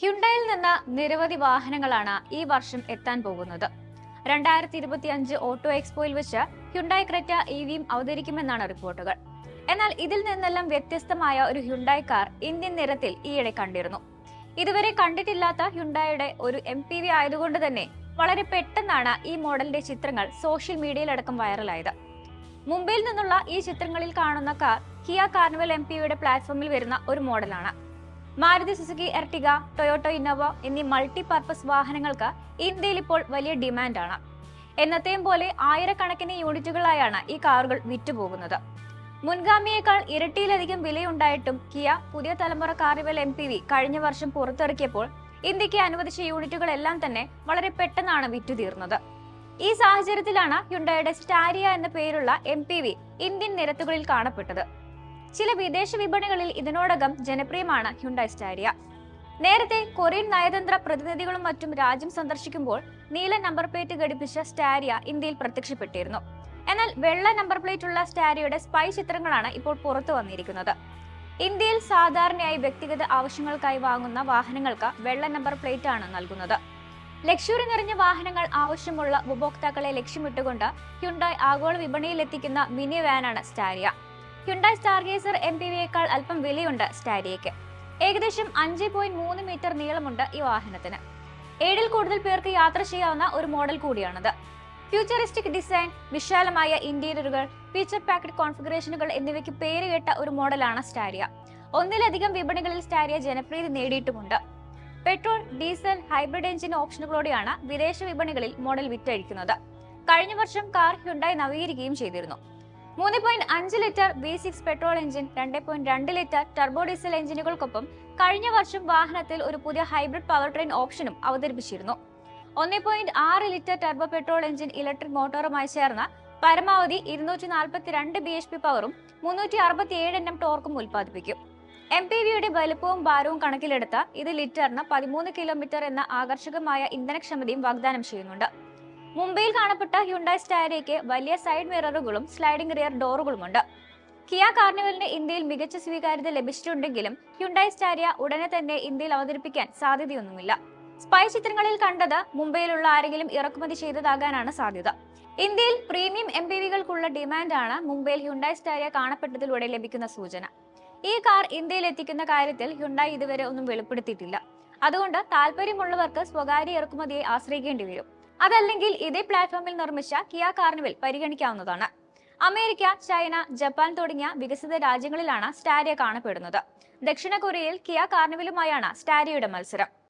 ഹ്യുണ്ടയിൽ നിന്ന് നിരവധി വാഹനങ്ങളാണ് ഈ വർഷം എത്താൻ പോകുന്നത്. രണ്ടായിരത്തി ഇരുപത്തി അഞ്ച് ഓട്ടോ എക്സ്പോയിൽ വെച്ച് ഹ്യുണ്ടായി ക്രെറ്റ ഇ വിയും അവതരിക്കുമെന്നാണ് റിപ്പോർട്ടുകൾ. എന്നാൽ ഇതിൽ നിന്നെല്ലാം വ്യത്യസ്തമായ ഒരു ഹ്യുണ്ടായി കാർ ഇന്ത്യൻ നിരത്തിൽ ഈയിടെ കണ്ടിരുന്നു. ഇതുവരെ കണ്ടിട്ടില്ലാത്ത ഹ്യുണ്ടായുടെ ഒരു എം പി വി ആയതുകൊണ്ട് തന്നെ വളരെ പെട്ടെന്നാണ് ഈ മോഡലിന്റെ ചിത്രങ്ങൾ സോഷ്യൽ മീഡിയയിലടക്കം വൈറലായത്. മുംബൈയിൽ നിന്നുള്ള ഈ ചിത്രങ്ങളിൽ കാണുന്ന കാർ കിയ കാർണിവൽ എം പിയുടെ പ്ലാറ്റ്ഫോമിൽ വരുന്ന ഒരു മോഡലാണ്. Maruti Suzuki Ertiga Toyota Innova എന്നീ മൾട്ടി പർപ്പസ് വാഹനങ്ങൾക്ക് ഇന്ത്യയിൽ ഇപ്പോൾ വലിയ ഡിമാൻഡാണ്. എന്നത്തെയും പോലെ ആയിരക്കണക്കിന് യൂണിറ്റുകളായാണ് ഈ കാറുകൾ വിറ്റുപോകുന്നത്. മുൻഗാമിയേക്കാൾ ഇരട്ടിയിലധികം വിലയുണ്ടായിട്ടും കിയ പുതിയ തലമുറ കാറിവൽ എം പി വി കഴിഞ്ഞ വർഷം പുറത്തിറക്കിയപ്പോൾ ഇന്ത്യയ്ക്ക് അനുവദിച്ച യൂണിറ്റുകളെല്ലാം തന്നെ വളരെ പെട്ടെന്നാണ് വിറ്റുതീർന്നത്. ഈ സാഹചര്യത്തിലാണ് ഹ്യുണ്ടയുടെ സ്റ്റാരിയ എന്ന പേരുള്ള എം ഇന്ത്യൻ നിരത്തുകളിൽ കാണപ്പെട്ടത്. ചില വിദേശ വിപണികളിൽ ഇതിനോടകം ജനപ്രിയമാണ് ഹ്യുണ്ടായി സ്റ്റാരിയ. നേരത്തെ കൊറിയൻ നയതന്ത്ര പ്രതിനിധികളും മറ്റും രാജ്യം സന്ദർശിക്കുമ്പോൾ നീല നമ്പർ പ്ലേറ്റ് ഘടിപ്പിച്ച സ്റ്റാരിയ ഇന്ത്യയിൽ പ്രത്യക്ഷപ്പെട്ടിരുന്നു. എന്നാൽ വെള്ള നമ്പർ പ്ലേറ്റ് ഉള്ള സ്റ്റാരിയയുടെ സ്പൈ ചിത്രങ്ങളാണ് ഇപ്പോൾ പുറത്തു വന്നിരിക്കുന്നത്. ഇന്ത്യയിൽ സാധാരണയായി വ്യക്തിഗത ആവശ്യങ്ങൾക്കായി വാങ്ങുന്ന വാഹനങ്ങൾക്ക് വെള്ള നമ്പർ പ്ലേറ്റ് ആണ് നൽകുന്നത്. ലക്ഷറി നിറഞ്ഞ വാഹനങ്ങൾ ആവശ്യമുള്ള ഉപഭോക്താക്കളെ ലക്ഷ്യമിട്ടുകൊണ്ട് ഹ്യുണ്ടായി ആഗോള വിപണിയിലെത്തിക്കുന്ന mini വാനാണ് Staria. Hyundai Stargazer M P വിയേക്കാൾ അല്പം വിലയുണ്ട് സ്റ്റാരിയയ്ക്ക് ഏകദേശം അഞ്ച് പോയിന്റ് മൂന്ന് മീറ്റർ നീളമുണ്ട് ഈ വാഹനത്തിന്. ഏഴിൽ കൂടുതൽ പേർക്ക് യാത്ര ചെയ്യാവുന്ന ഒരു മോഡൽ കൂടിയാണിത്. ഫ്യൂച്ചറിസ്റ്റിക് ഡിസൈൻ വിശാലമായ ഇന്റീരിയറുകൾ ഫീച്ചർ പാക്കഡ് കോൺഫിഗറേഷനുകൾ എന്നിവയ്ക്ക് പേരുകേട്ട ഒരു മോഡലാണ് സ്റ്റാരിയ ഒന്നിലധികം വിപണികളിൽ സ്റ്റാരിയ ജനപ്രീതി നേടിയിട്ടുമുണ്ട്. പെട്രോൾ ഡീസൽ ഹൈബ്രിഡ് എഞ്ചിൻ ഓപ്ഷനുകളോടെയാണ് വിദേശ വിപണികളിൽ മോഡൽ വിറ്റഴിക്കുന്നത്. കഴിഞ്ഞ വർഷം കാർ ഹ്യുണ്ടായി നവീകരിക്കുകയും ചെയ്തിരുന്നു. മൂന്ന് പോയിന്റ് അഞ്ച് litre V six petrol engine രണ്ട് പോയിന്റ് രണ്ട് ലിറ്റർ ടർബോ ഡീസൽ എഞ്ചിനുകൾക്കൊപ്പം കഴിഞ്ഞ വർഷം വാഹനത്തിൽ ഒരു പുതിയ ഹൈബ്രിഡ് പവർ ട്രെയിൻ ഓപ്ഷനും അവതരിപ്പിച്ചിരുന്നു. ഒന്ന് പോയിന്റ് ആറ് litre turbo petrol engine electric മോട്ടോറുമായി ചേർന്ന പരമാവധി ഇരുന്നൂറ്റി നാൽപ്പത്തി രണ്ട് ബി എച്ച് പി പവറും മുന്നൂറ്റി അറുപത്തി ഏഴ് എണ്ണം ടോർക്കും ഉൽപ്പാദിപ്പിക്കും. എം പി വിയുടെ വലുപ്പവും ഭാരവും കണക്കിലെടുത്ത് ഇത് ലിറ്ററിന് പതിമൂന്ന് കിലോമീറ്റർ എന്ന ആകർഷകമായ ഇന്ധനക്ഷമതയും വാഗ്ദാനം ചെയ്യുന്നുണ്ട്. മുംബൈയിൽ കാണപ്പെട്ട ഹ്യുണ്ടായി സ്റ്റാരിയയ്ക്ക് വലിയ സൈഡ് മിററുകളും സ്ലൈഡിംഗ് റിയർ ഡോറുകളുമുണ്ട്. കിയ കാർണിവലിന് ഇന്ത്യയിൽ മികച്ച സ്വീകാര്യത ലഭിച്ചിട്ടുണ്ടെങ്കിലും ഹ്യുണ്ടായി സ്റ്റാരിയ ഉടനെ തന്നെ ഇന്ത്യയിൽ അവതരിപ്പിക്കാൻ സാധ്യതയൊന്നുമില്ല. സ്പൈ ചിത്രങ്ങളിൽ കണ്ടത് മുംബൈയിലുള്ള ആരെങ്കിലും ഇറക്കുമതി ചെയ്തതാകാനാണ് സാധ്യത. ഇന്ത്യയിൽ പ്രീമിയം എം പി വികൾക്കുള്ള ഡിമാൻഡാണ് മുംബൈയിൽ ഹ്യുണ്ടായി സ്റ്റാരിയ കാണപ്പെട്ടതിലൂടെ ലഭിക്കുന്ന സൂചന. ഈ കാർ ഇന്ത്യയിൽ എത്തിക്കുന്ന കാര്യത്തിൽ ഹ്യുണ്ടായി ഇതുവരെ ഒന്നും വെളിപ്പെടുത്തിയിട്ടില്ല. അതുകൊണ്ട് താല്പര്യമുള്ളവർക്ക് സ്വകാര്യ ഇറക്കുമതിയെ ആശ്രയിക്കേണ്ടി വരും. അതല്ലെങ്കിൽ ഇതേ പ്ലാറ്റ്ഫോമിൽ നിർമ്മിച്ച കിയ കാർണിവൽ പരിഗണിക്കാവുന്നതാണ്. അമേരിക്ക ചൈന ജപ്പാൻ തുടങ്ങിയ വികസിത രാജ്യങ്ങളിലാണ് സ്റ്റാരിയ കാണപ്പെടുന്നത്. ദക്ഷിണ കൊറിയയിൽ കിയ കാർണിവലുമായാണ് സ്റ്റാരിയയുടെ മത്സരം.